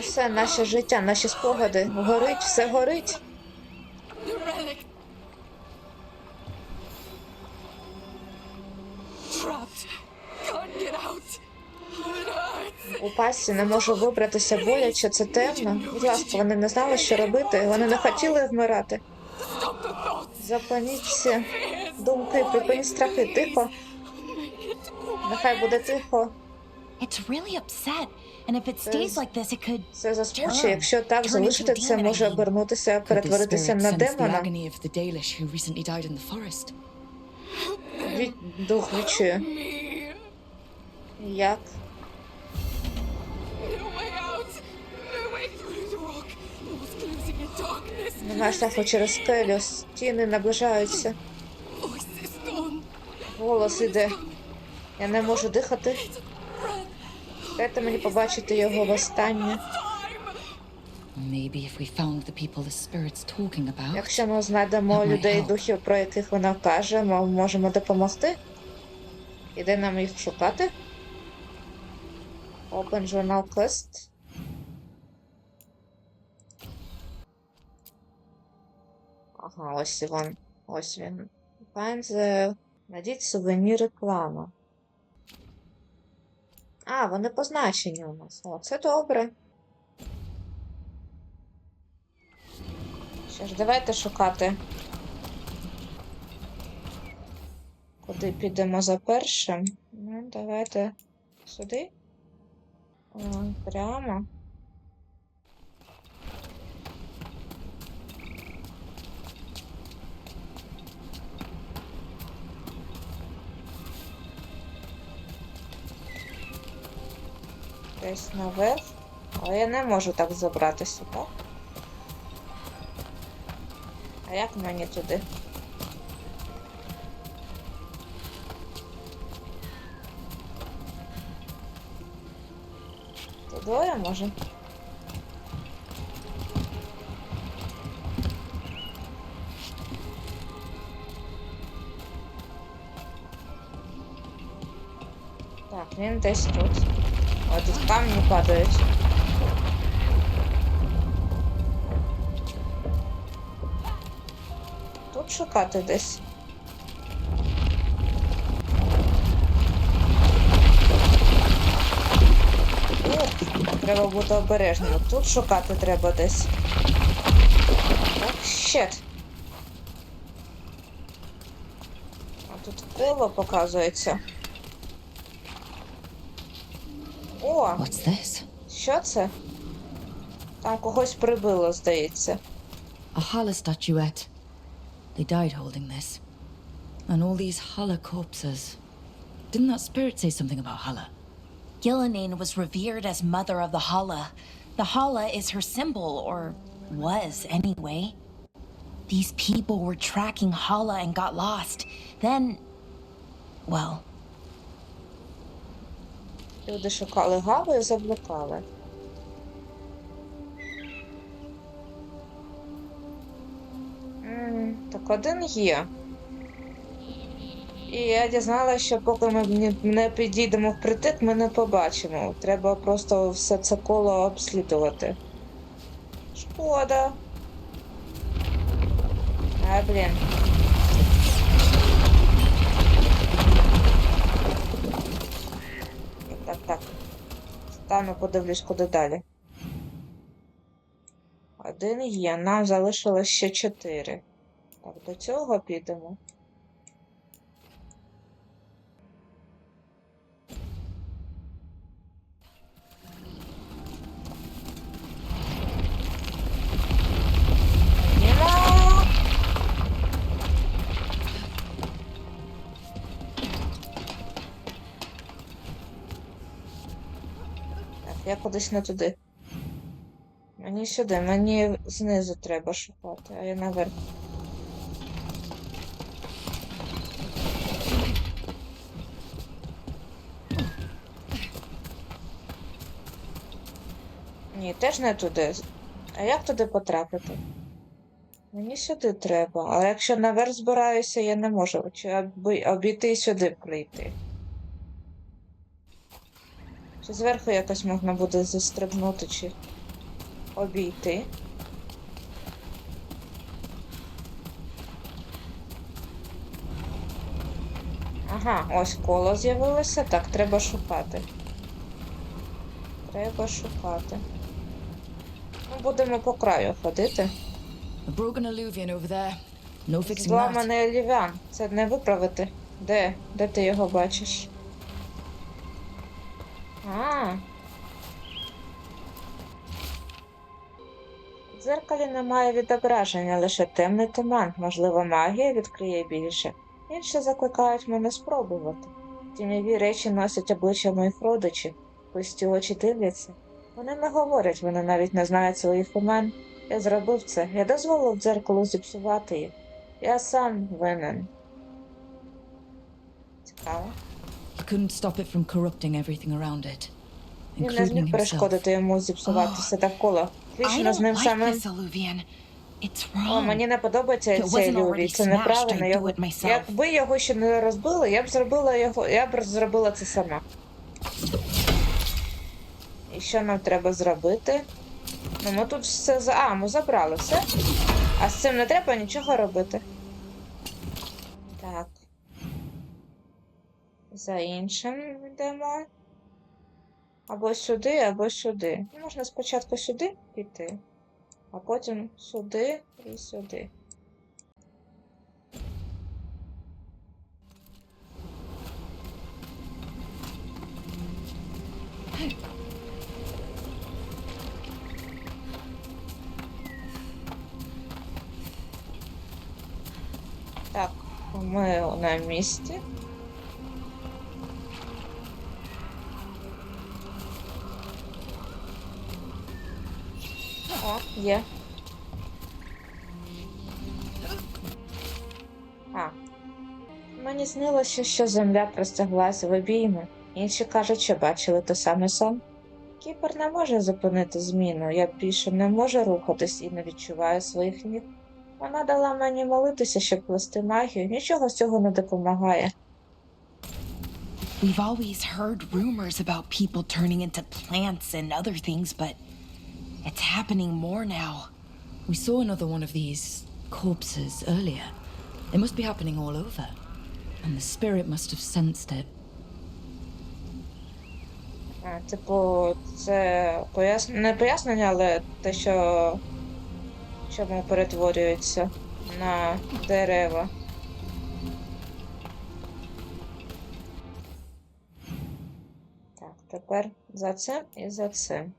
Все наше життя, наші спогади. Горить, все горить. У пасі не можу вибратися боляче, це темно. Будь ласка, вони не знали, що робити. Вони не хотіли вмирати. Stop the thoughts. Зупиніть всі думки, припиніть страхи, тихо. Нехай буде тихо. It's really upset, and if it stays There's- like this, it could. Це засмучує. Якщо так залишити, це може обернутися, перетворитися на демона. agony of the Dalish who recently died in the forest? Від... Дух відчує. Як? No way out. No way through the rock. I was closing in darkness. Нема шляху через скелю, стіни наближаються. Голос іде. Я не можу дихати. Дайте мені побачити його востаннє. Maybe if we found the people the spirit's talking about. Якщо ми знайдемо людей духів, про яких вона каже, ми можемо допомогти. І де нам їх шукати? Open Journal Quest. Ага, ось він. Ось він. Find the... Найдіть сувеніри клану. А, вони позначені у нас. О, це добре. Що ж, давайте шукати. Куди підемо за першим? Ну, давайте сюди. О, прямо. Десь наверх. Але я не можу так забратися, так? А як мені туди? Туди може? Так, він десь тут. О, тут камні падають. Тут шукати десь. Треба бути обережним. Тут шукати треба десь. Так, щет. А тут коло показується. О, What's this? що це? Там когось прибило, здається. A Hala statuette. They died holding this. And all these Hala corpses. Didn't that spirit say something about Hala? Gillinan was revered as mother of the Hala. The Hala is her symbol, or was anyway. These people were tracking Hala and got lost. Then, well, Люди шукали гаву і заблукали. Так один є. І я дізналася, що поки ми не- підійдемо впритик, ми не побачимо. Треба просто все це коло обслідувати. Шкода. А, блін. Так, так, так. Стану подивлюсь, куди далі. Один є, нам залишилось ще чотири. Так, до цього підемо. Кудись не туди. Мені сюди, мені знизу треба шукати, а я наверх. Ні, теж не туди. А як туди потрапити? Мені сюди треба. А якщо наверх збираюся, я не можу. Обійти сюди прийти. Чи зверху якось можна буде застрибнути, чи. обійти. Ага, ось коло з'явилося. Так, треба шукати. Треба шукати. Ну, будемо по краю ходити. Зламаний олів'ян. Це не виправити. Де? Де ти його бачиш? А. В дзеркалі немає відображення, лише темний туман. Можливо, магія відкриє більше. Інші закликають мене спробувати. Тіньові речі носять обличчя моїх родичів, пусті очі дивляться. Вони не говорять, вони навіть не знають своїх імен. Я зробив це, я дозволив дзеркалу зіпсувати їх. Я сам винен. Цікаво. Couldn't stop it from corrupting everything around it, Він не including зміг himself. перешкодити йому зіпсувати все навколо. I з don't ним like самим. this illuvian. It's О, wrong. мені не подобається If it цей wasn't Люві. already Це smashed, неправильно. Його... it myself. Якби його ще не розбили, я б зробила його. Я б зробила це сама. І що нам треба зробити? Ну, ми тут все за. А, ми забрали все. А з цим не треба нічого робити. За іншим йдемо. Або сюди, або сюди. Ну, Можна спочатку сюди піти, а потім сюди і сюди. Так, ми на місці. О, є. А. Мені снилося, що земля простяглася в обійми. Інші кажуть, що бачили те саме сон. Кіпер не може зупинити зміну. Я більше не можу рухатись і не відчуваю своїх ніг. Вона дала мені молитися, щоб плести магію. Нічого з цього не допомагає. We've always heard rumors about people turning into plants and other things, but it's happening more now. We saw another one of these corpses earlier. It must be happening all over. And the spirit must have sensed it. А, типу, це пояс... не пояснення, але те, що чому перетворюється на дерева. Так, тепер за цим і за цим.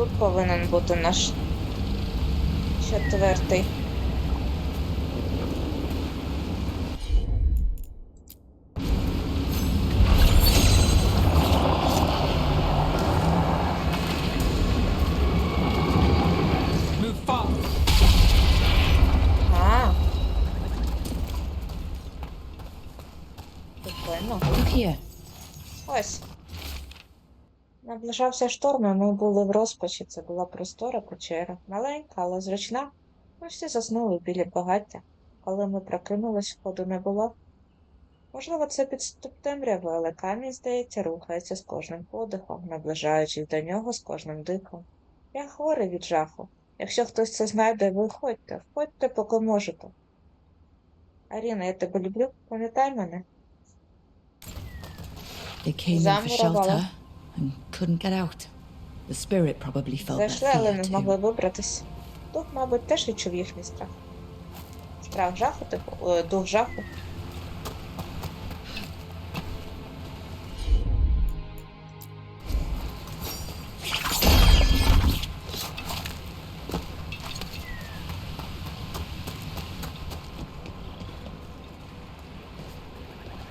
Тут повинен бути наш четвертий. Move fast. А. Прикольно. Look here. Ось. Наближався шторм, і ми були в розпачі. Це була простора печера. Маленька, але зручна. Ми всі заснули біля багаття. Коли ми прокинулись, ходу не було. Можливо, це підступ темряви, але камінь, здається, рухається з кожним подихом, наближаючись до нього з кожним диком. Я хворий від жаху. Якщо хтось це знайде, виходьте, входьте, поки можете. Аріна, я тебе люблю, пам'ятай мене. They and couldn't get out. The spirit probably felt Зайшли, але fear не too. вибратись. Дух, мабуть, теж відчув їхній страх. Страх жаху, типу, е, дух жаху.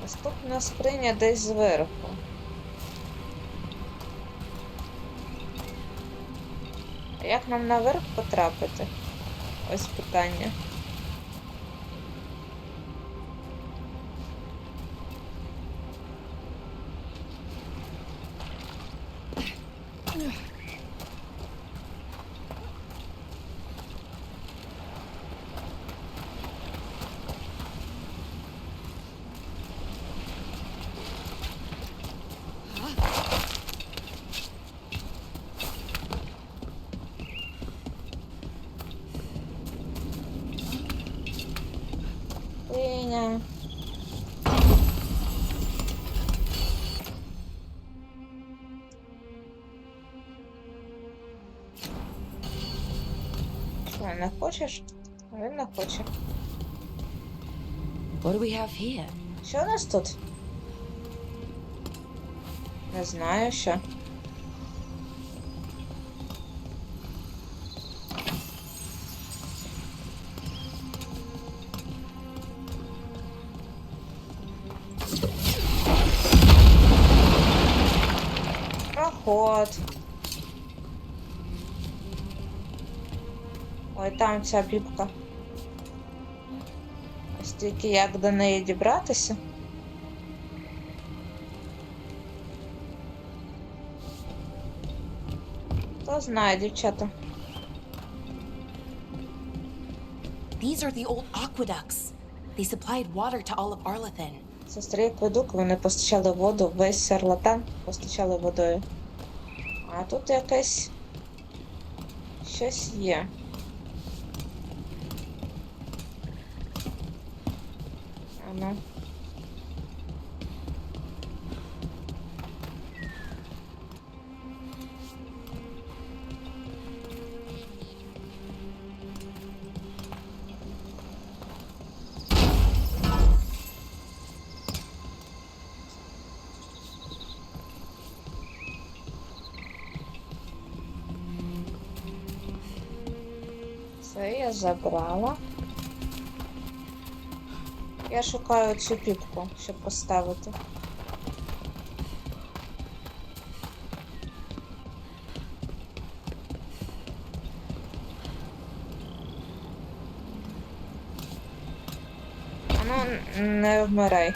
Наступна скриня десь зверху. Як нам наверх потрапити? Ось питання. Не хочеш? Він не хоче. What do we have here? Що у нас тут? Не знаю, що. Проход. Ой, там ця бібка. Ось тільки як до неї дібратися. Хто знає, дівчата. These are the old aqueducts. They supplied water to all of Arlathan. Це акведук, вони постачали воду, весь сарлатан постачали водою. А тут якесь щось є. Ано. Це я забрала. Я шукаю цю піпку, щоб поставити. Ну, не вмирай.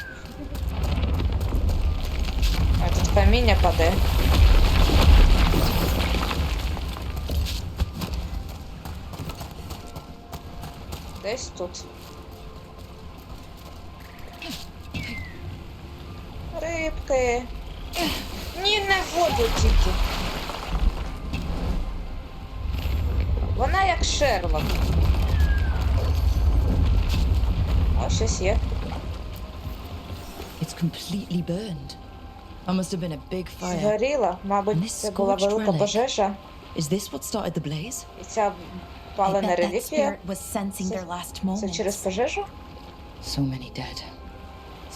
А тут каміння паде. Десь тут. Рибки. Ні, не воду тільки. Вона як Шерлок. О, щось є. It's completely burned. That must have been a big fire. Згоріла. Мабуть, це була велика пожежа. Is this what started the blaze? І ця палена реліквія. Це через пожежу? So many dead.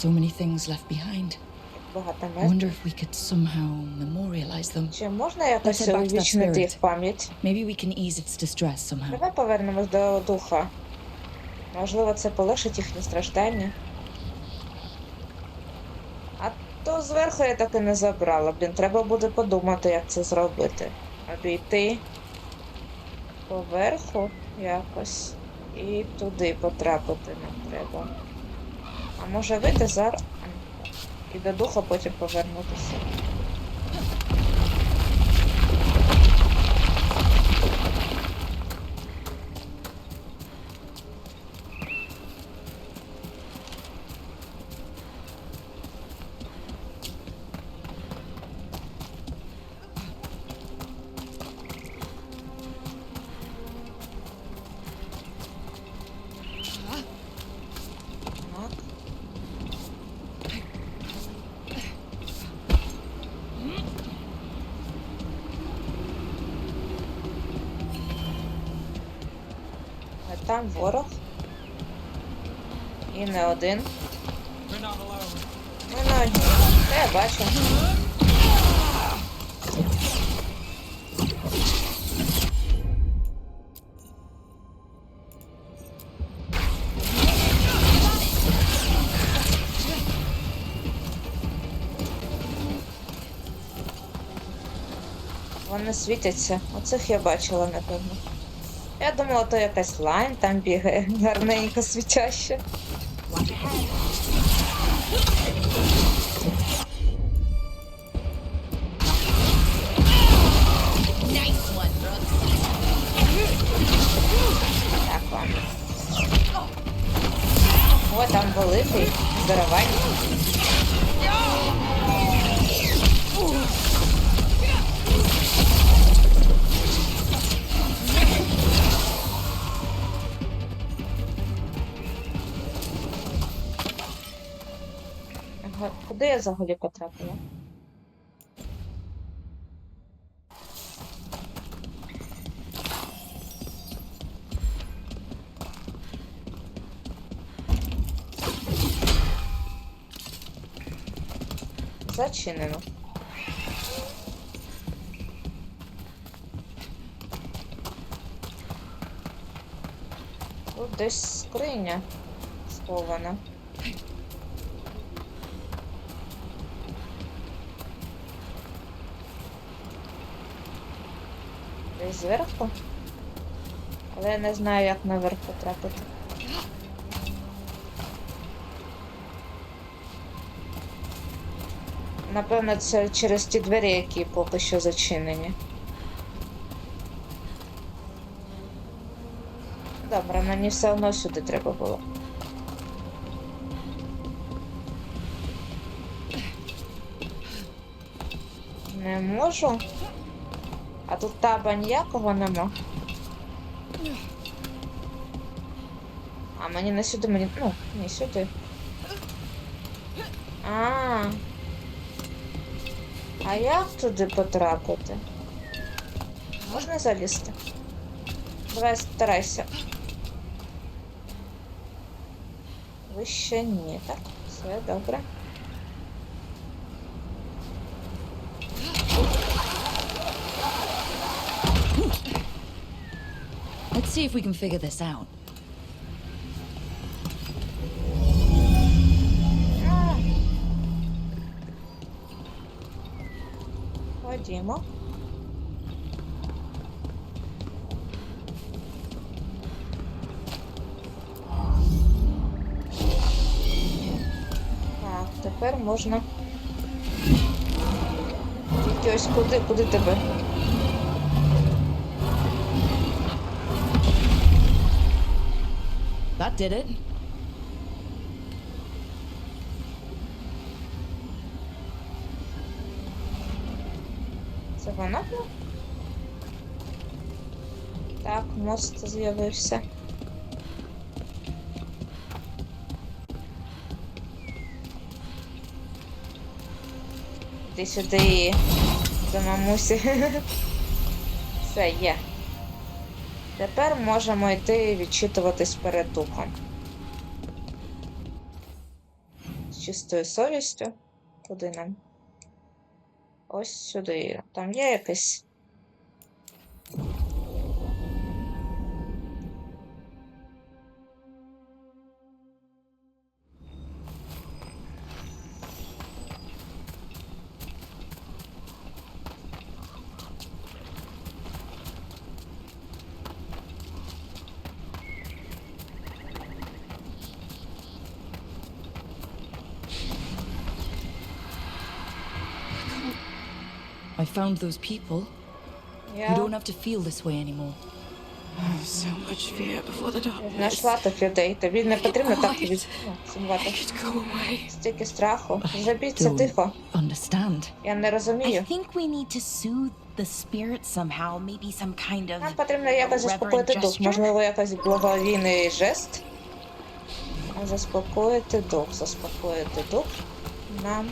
So many things left behind. Багато мертвих. Чи можна якось увічнити їх пам'ять? Maybe we can ease its distress somehow. Давай повернемось до духа. Можливо, це полегшить їхні страждання. А то зверху я так і не забрала. Блін, треба буде подумати, як це зробити. Обійти поверху якось і туди потрапити нам треба. А може вийти зараз і до духа потім повернутися. Там ворог. І не один. Ми на одній. Та я бачу. Вони світяться. Оцих я бачила, напевно. Я думала, то якась лайн там бігає, гарненько світяща. Так вам. О, там великий, здоровенький. Куди я взагалі потрапила? Зачинено. Тут десь скриня схована. Десь зверху. Але я не знаю, як наверх потрапити. Напевно, це через ті двері, які поки що зачинені. Добре, мені все одно сюди треба було. Не можу. Тут таба ніякого нема. А мені не сюди, мені. Ну, не сюди. А. А як туди потрапити? Можна залізти? Давай старайся. Вище ні, так? Все добре. See if we can figure this out. А. Ходімо. Так, тепер можна. Тільки ось куди, куди тебе? That did it. Це вона була? Так, мост з'явився. Іди сюди до мамусі. Все, є. Тепер можемо йти відчитуватись перед духом. З чистою совістю. Куди нам? Ось сюди. Там є якесь. found those people. You Я don't have to feel this way anymore. So much fear before the darkness. знайшла тих людей. Тобі не потрібно так Quiet. від... ну, сумувати. Make it go away. Стільки страху. Забіться Don't тихо. understand. Я не I розумію. think we need to soothe the spirit somehow. Maybe some kind of Нам потрібно якось заспокоїти reverent дух. gesture? Можливо, якось благовійний жест. Заспокоїти дух, заспокоїти дух. Нам.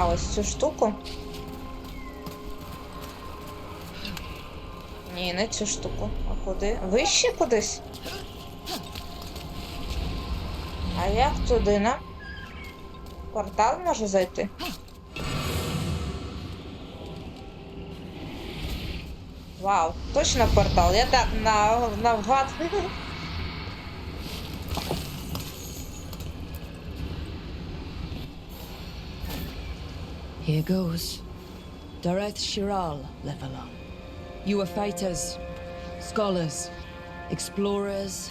А, ось цю штуку. Ні, не цю штуку. А куди? Вище кудись? А як туди нам? Портал може зайти? Вау, точно портал. Я так на, навгад. Here goes. Dareth Shiral, Levelon. You are fighters, scholars, explorers,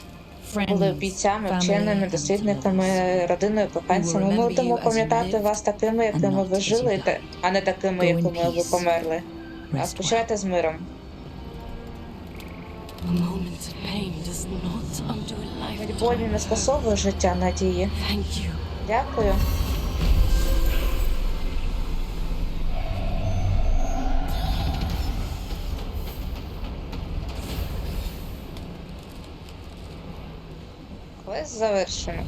були бійцями, вченими, дослідниками, родиною, коханцями. Ми будемо пам'ятати вас такими, якими ви жили, а не такими, якими ви померли. А спочивайте з миром. Болі не скасовує життя надії. Дякую. Завершено.